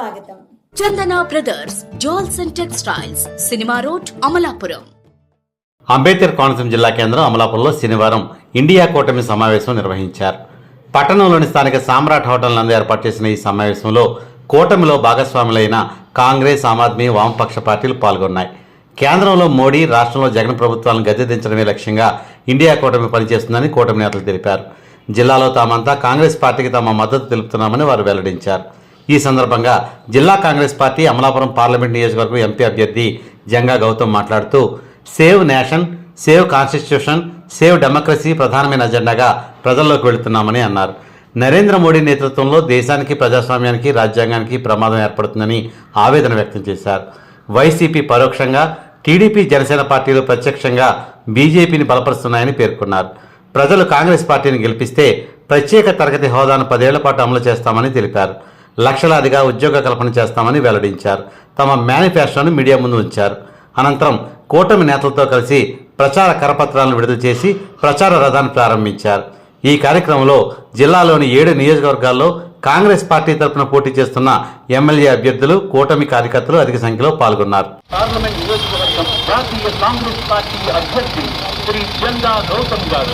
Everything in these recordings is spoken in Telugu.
స్వాగతం. Chandana brothers jewels and textiles cinema road Amalapuram. Ambedkar Konaseema జిల్లా కేంద్రం అమలాపురంలో శనివారం ఇండియా కూటమి సమావేశం నిర్వహించారు. పట్టణంలోని స్థానిక సామ్రాట్ హోటల్ నందు ఏర్పాటు చేసిన ఈ సమావేశంలో కూటమిలో భాగస్వాములైన కాంగ్రెస్ ఆమ్ ఆద్మీ వామపక్ష పార్టీలు పాల్గొన్నాయి. కేంద్రంలో మోడీ రాష్ట్రంలో జగన్ ప్రభుత్వాలను గద్దెదించడమే లక్ష్యంగా ఇండియా కూటమి పనిచేస్తుందని కూటమి నేతలు తెలిపారు. జిల్లాలో తామంతా కాంగ్రెస్ పార్టీకి తమ మద్దతు తెలుపుతున్నామని వారు వెల్లడించారు. ఈ సందర్భంగా జిల్లా కాంగ్రెస్ పార్టీ అమలాపురం పార్లమెంట్ నియోజకవర్గం ఎంపీ అభ్యర్థి జంగా గౌతమ్ మాట్లాడుతూ save nation save constitution save democracy ప్రధానమైన అజెండాగా ప్రజల్లోకి వెళుతున్నామని అన్నారు. నరేంద్ర మోడీ నేతృత్వంలో దేశానికి ప్రజాస్వామ్యానికి రాజ్యాంగానికి ప్రమాదం ఏర్పడుతుందని ఆవేదన వ్యక్తం చేశారు. వైసీపీ పరోక్షంగా టీడీపీ జనసేన పార్టీలు ప్రత్యక్షంగా బీజేపీని బలపరుస్తున్నాయని పేర్కొన్నారు. ప్రజలు కాంగ్రెస్ పార్టీని గెలిపిస్తే ప్రత్యేక తరగతి హోదాను పదేళ్ళ పాటు అమలు చేస్తామని తెలిపారు. లక్షలాదిగా ఉద్యోగ కల్పన చేస్తామని వెల్లడించారు. తమ మేనిఫెస్టోను మీడియా ముందు ఉంచారు. అనంతరం కూటమి నేతలతో కలిసి ప్రచార కరపత్రాలను విడుదల చేసి ప్రచార రథాన్ని ప్రారంభించారు. ఈ కార్యక్రమంలో జిల్లాలోని ఏడు నియోజకవర్గాల్లో కాంగ్రెస్ పార్టీ తరపున పోటీ చేస్తున్న ఎమ్మెల్యే అభ్యర్థులు కూటమి కార్యకర్తలు అధిక సంఖ్యలో పాల్గొన్నారు. పార్లమెంట్ నియోజకవర్గం జాతీయ కాంగ్రెస్ పార్టీ అభ్యర్థి శ్రీ గౌతమ్ గారు.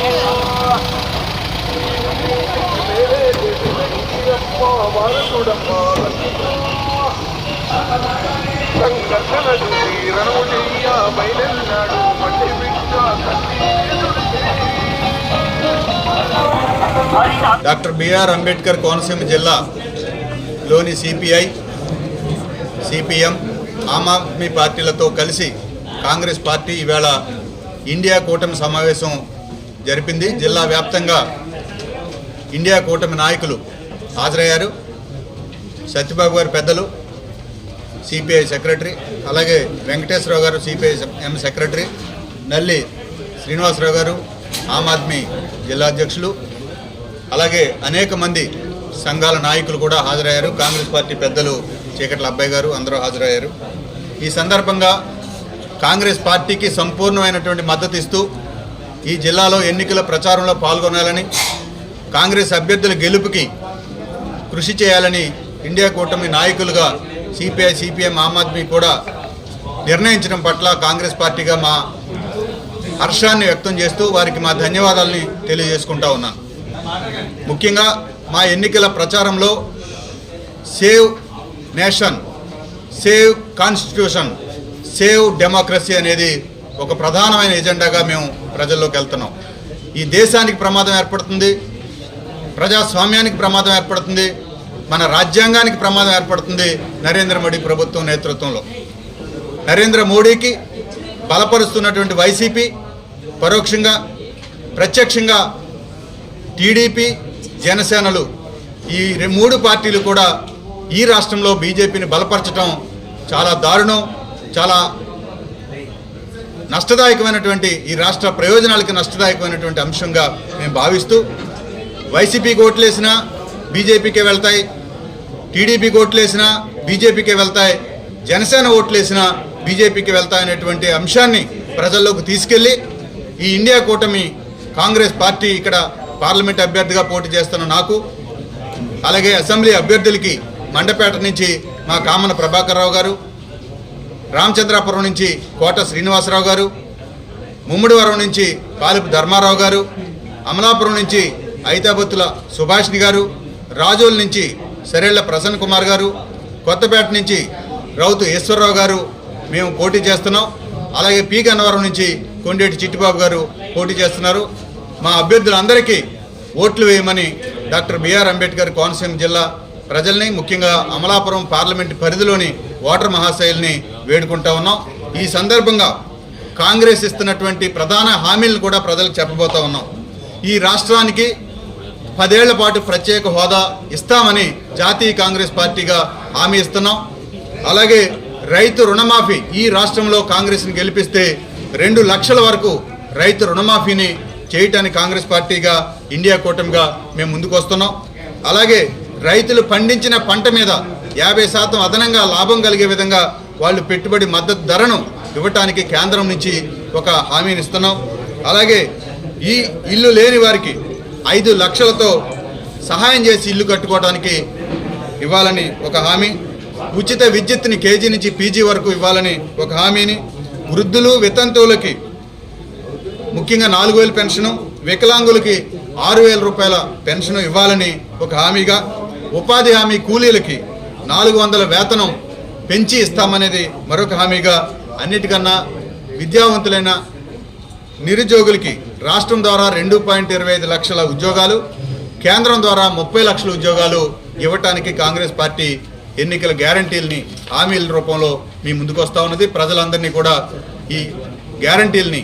బయలున్నాడు మట్టి డాక్టర్ బిఆర్ అంబేద్కర్ కోనసీమ జిల్లా లోని సిపిఐ సిపిఎం ఆమ్ ఆద్మీ పార్టీలతో కలిసి కాంగ్రెస్ పార్టీ ఈవేళ ఇండియా కూటమి సమావేశం జరిపింది. జిల్లా వ్యాప్తంగా ఇండియా కూటమి నాయకులు హాజరయ్యారు. సత్యబాబు గారు పెద్దలు సిపిఐ సెక్రటరీ అలాగే వెంకటేశ్వరరావు గారు CPI M secretary Nalli Srinivasa Rao గారు ఆమ్ ఆద్మీ జిల్లా అధ్యక్షులు అలాగే అనేక మంది సంఘాల నాయకులు కూడా హాజరయ్యారు. కాంగ్రెస్ పార్టీ పెద్దలు చీకట్ల అబ్బాయి గారు అందరూ హాజరయ్యారు. ఈ సందర్భంగా కాంగ్రెస్ పార్టీకి సంపూర్ణమైనటువంటి మద్దతు ఇస్తూ ఈ జిల్లాలో ఎన్నికల ప్రచారంలో పాల్గొనాలని కాంగ్రెస్ అభ్యర్థుల గెలుపుకి కృషి చేయాలని ఇండియా కూటమి నాయకులుగా సిపిఐ సిపిఎం ఆమ్ ఆద్మీ కూడా నిర్ణయించడం పట్ల కాంగ్రెస్ పార్టీగా మా హర్షాన్ని వ్యక్తం చేస్తూ వారికి మా ధన్యవాదాలని తెలియజేసుకుంటా ఉన్నాను ముఖ్యంగా మా ఎన్నికల ప్రచారంలో save nation save constitution save democracy అనేది ఒక ప్రధానమైన ఎజెండాగా మేము ప్రజల్లోకి వెళ్తున్నాం. ఈ దేశానికి ప్రమాదం ఏర్పడుతుంది ప్రజాస్వామ్యానికి ప్రమాదం ఏర్పడుతుంది మన రాజ్యాంగానికి ప్రమాదం ఏర్పడుతుంది నరేంద్ర మోడీ ప్రభుత్వం నేతృత్వంలో. నరేంద్ర మోడీకి బలపరుస్తున్నటువంటి వైసీపీ పరోక్షంగా ప్రత్యక్షంగా టీడీపీ జనసేనలు ఈ మూడు పార్టీలు కూడా ఈ రాష్ట్రంలో బీజేపీని బలపరచడం చాలా దారుణం చాలా నష్టదాయకమైనటువంటి ఈ రాష్ట్ర ప్రయోజనాలకి నష్టదాయకమైనటువంటి అంశంగా మేము భావిస్తూ వైసీపీకి ఓట్లేసినా బీజేపీకే వెళ్తాయి. టీడీపీకి ఓట్లేసినా బీజేపీకే వెళ్తాయి. జనసేన ఓట్లేసినా బీజేపీకి వెళ్తాయనేటువంటి అంశాన్ని ప్రజల్లోకి తీసుకెళ్ళి ఈ ఇండియా కూటమి కాంగ్రెస్ పార్టీ ఇక్కడ పార్లమెంట్ అభ్యర్థిగా పోటీ చేస్తున్న నాకు అలాగే అసెంబ్లీ అభ్యర్థులకి మండపేట నుంచి మా కామన ప్రభాకర్రావు గారు రామచంద్రాపురం నుంచి కోట శ్రీనివాసరావు గారు ముమ్మడివరం నుంచి పాలిపు ధర్మారావు గారు అమలాపురం నుంచి ఐతాబత్తుల సుభాష్ని గారు రాజోల్ నుంచి సరేళ్ళ ప్రసన్న కుమార్ గారు కొత్తపేట నుంచి రౌతు ఈశ్వరరావు గారు మేము పోటీ చేస్తున్నాం. అలాగే పీ గన్నవరం నుంచి కొండేటి చిట్టిబాబు గారు పోటీ చేస్తున్నారు. మా అభ్యర్థులందరికీ ఓట్లు వేయమని డాక్టర్ బిఆర్ అంబేద్కర్ కోనసీమ జిల్లా ప్రజల్ని ముఖ్యంగా అమలాపురం పార్లమెంట్ పరిధిలోని ఓటర్ మహాశైల్ని వేడుకుంటా ఉన్నాం. ఈ సందర్భంగా కాంగ్రెస్ ఇస్తున్నటువంటి ప్రధాన హామీలను కూడా ప్రజలకు చెప్పబోతా ఉన్నాం. ఈ రాష్ట్రానికి పదేళ్ళ పాటు ప్రత్యేక హోదా ఇస్తామని జాతీయ కాంగ్రెస్ పార్టీగా హామీ ఇస్తున్నాం. అలాగే రైతు రుణమాఫీ ఈ రాష్ట్రంలో కాంగ్రెస్ని గెలిపిస్తే రెండు లక్షల వరకు రైతు రుణమాఫీని చేయటానికి కాంగ్రెస్ పార్టీగా ఇండియా కూటమిగా మేము ముందుకు వస్తున్నాం అలాగే రైతులు పండించిన పంట మీద యాభై శాతం అదనంగా లాభం కలిగే విధంగా వాళ్ళు పెట్టుబడి మద్దతు ధరను ఇవ్వటానికి కేంద్రం నుంచి ఒక హామీని ఇస్తున్నాం. అలాగే ఈ ఇల్లు లేని వారికి ఐదు లక్షలతో సహాయం చేసి ఇల్లు కట్టుకోవడానికి ఇవ్వాలని ఒక హామీ. ఉచిత విద్యుత్ని కేజీ నుంచి పీజీ వరకు ఇవ్వాలని ఒక హామీని. వృద్ధులు వితంతువులకి ముఖ్యంగా నాలుగు వేల పెన్షను వికలాంగులకి ఆరు వేల రూపాయల పెన్షన్ ఇవ్వాలని ఒక హామీగా. ఉపాధి హామీ కూలీలకి నాలుగు వందల వేతనం పెంచి ఇస్తామనేది మరొక హామీగా. అన్నిటికన్నా విద్యావంతులైన నిరుద్యోగులకి రాష్ట్రం ద్వారా రెండు పాయింట్ ఇరవై ఐదు లక్షల ఉద్యోగాలు కేంద్రం ద్వారా ముప్పై లక్షల ఉద్యోగాలు ఇవ్వటానికి కాంగ్రెస్ పార్టీ ఎన్నికల గ్యారంటీల్ని హామీల రూపంలో మీ ముందుకు వస్తూ ఉన్నది. ప్రజలందరినీ కూడా ఈ గ్యారంటీల్ని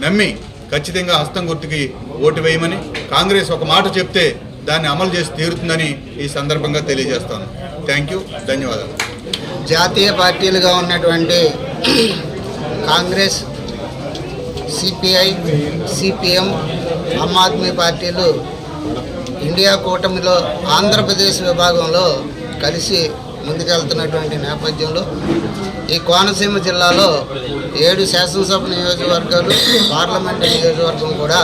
నమ్మి ఖచ్చితంగా హస్తం గుర్తుకి ఓటు వేయమని కాంగ్రెస్ ఒక మాట చెప్తే దాన్ని అమలు చేసి తీరుతుందని ఈ సందర్భంగా తెలియజేస్తాను. Thank you. ధన్యవాదాలు. జాతీయ పార్టీలుగా ఉన్నటువంటి కాంగ్రెస్ సిపిఐ సిపిఎం ఆమ్ ఆద్మీ పార్టీలు ఇండియా కూటమిలో ఆంధ్రప్రదేశ్ విభాగంలో కలిసి ముందుకెళ్తున్నటువంటి నేపథ్యంలో ఈ కోనసీమ జిల్లాలో ఏడు శాసనసభ నియోజకవర్గాలు పార్లమెంట్ నియోజకవర్గం కూడా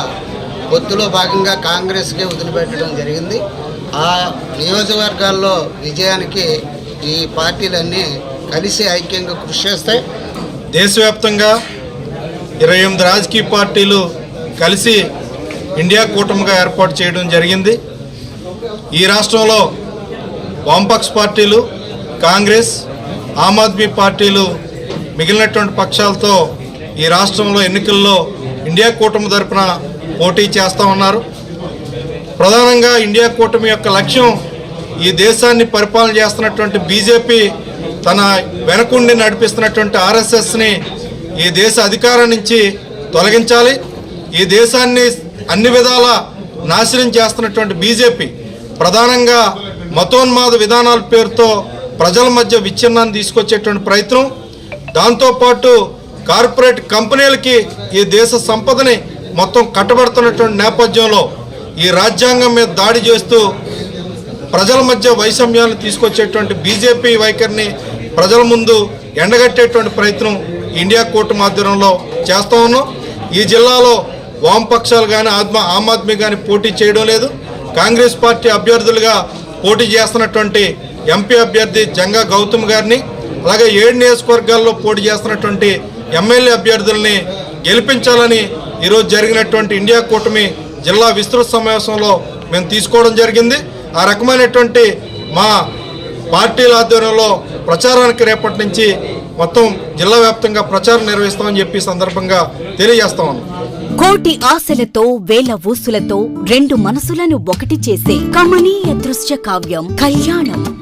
పొత్తులో భాగంగా కాంగ్రెస్కే వదిలిపెట్టడం జరిగింది. ఆ నియోజకవర్గాల్లో విజయానికి ఈ పార్టీలన్నీ కలిసి ఐక్యంగా కృషి చేస్తాయి. దేశవ్యాప్తంగా ఇరవై ఎనిమిది రాజకీయ పార్టీలు కలిసి ఇండియా కూటమిగా ఏర్పాటు చేయడం జరిగింది. ఈ రాష్ట్రంలో వామపక్ష పార్టీలు కాంగ్రెస్ ఆమ్ ఆద్మీ పార్టీలు మిగిలినటువంటి పక్షాలతో ఈ రాష్ట్రంలో ఎన్నికల్లో ఇండియా కూటమి తరపున పోటీ చేస్తూ ఉన్నారు. ప్రధానంగా ఇండియా కూటమి యొక్క లక్ష్యం ఈ దేశాన్ని పరిపాలన చేస్తున్నటువంటి బీజేపీ తన వెనకుండి నడిపిస్తున్నటువంటి ఆర్ఎస్ఎస్ని ఈ దేశ అధికారం నుంచి తొలగించాలి. ఈ దేశాన్ని అన్ని విధాల నాశనం చేస్తున్నటువంటి బీజేపీ ప్రధానంగా మతోన్మాద విధానాల పేరుతో ప్రజల మధ్య విచ్ఛిన్నాన్ని తీసుకొచ్చేటువంటి ప్రయత్నం. దాంతోపాటు కార్పొరేట్ కంపెనీలకి ఈ దేశ సంపదని మొత్తం కట్టబడుతున్నటువంటి నేపథ్యంలో ఈ రాజ్యాంగం మీద దాడి చేస్తూ ప్రజల మధ్య వైషమ్యాలను తీసుకొచ్చేటువంటి బీజేపీ వైఖరిని ప్రజల ముందు ఎండగట్టేటువంటి ప్రయత్నం ఇండియా కూటమి ఆధ్వర్యంలో చేస్తూ ఉన్నాం. ఈ జిల్లాలో వామపక్షాలు కానీ ఆత్మ ఆమ్ ఆద్మీ కానీ పోటీ చేయడం లేదు. కాంగ్రెస్ పార్టీ అభ్యర్థులుగా పోటీ చేస్తున్నటువంటి ఎంపీ అభ్యర్థి జంగా గౌతమ్ గారిని అలాగే ఏడు నియోజకవర్గాల్లో పోటీ చేస్తున్నటువంటి ఎమ్మెల్యే అభ్యర్థుల్ని గెలిపించాలని ఈరోజు జరిగినటువంటి ఇండియా కూటమి జిల్లా విస్తృత సమావేశంలో మేము తీసుకోవడం జరిగింది. ఆ రకమైనటువంటి మా పార్టీల ఆధ్వర్యంలో ప్రచారానికి రేపటి నుంచి మొత్తం జిల్లా వ్యాప్తంగా ప్రచారం నిర్వహిస్తామని చెప్పి సందర్భంగా తెలియజేస్తా కోటి ఆశలతో వేల ఊసులతో రెండు మనసులను ఒకటి చేసే కమనీయ దృశ్య కావ్యం కళ్యాణం.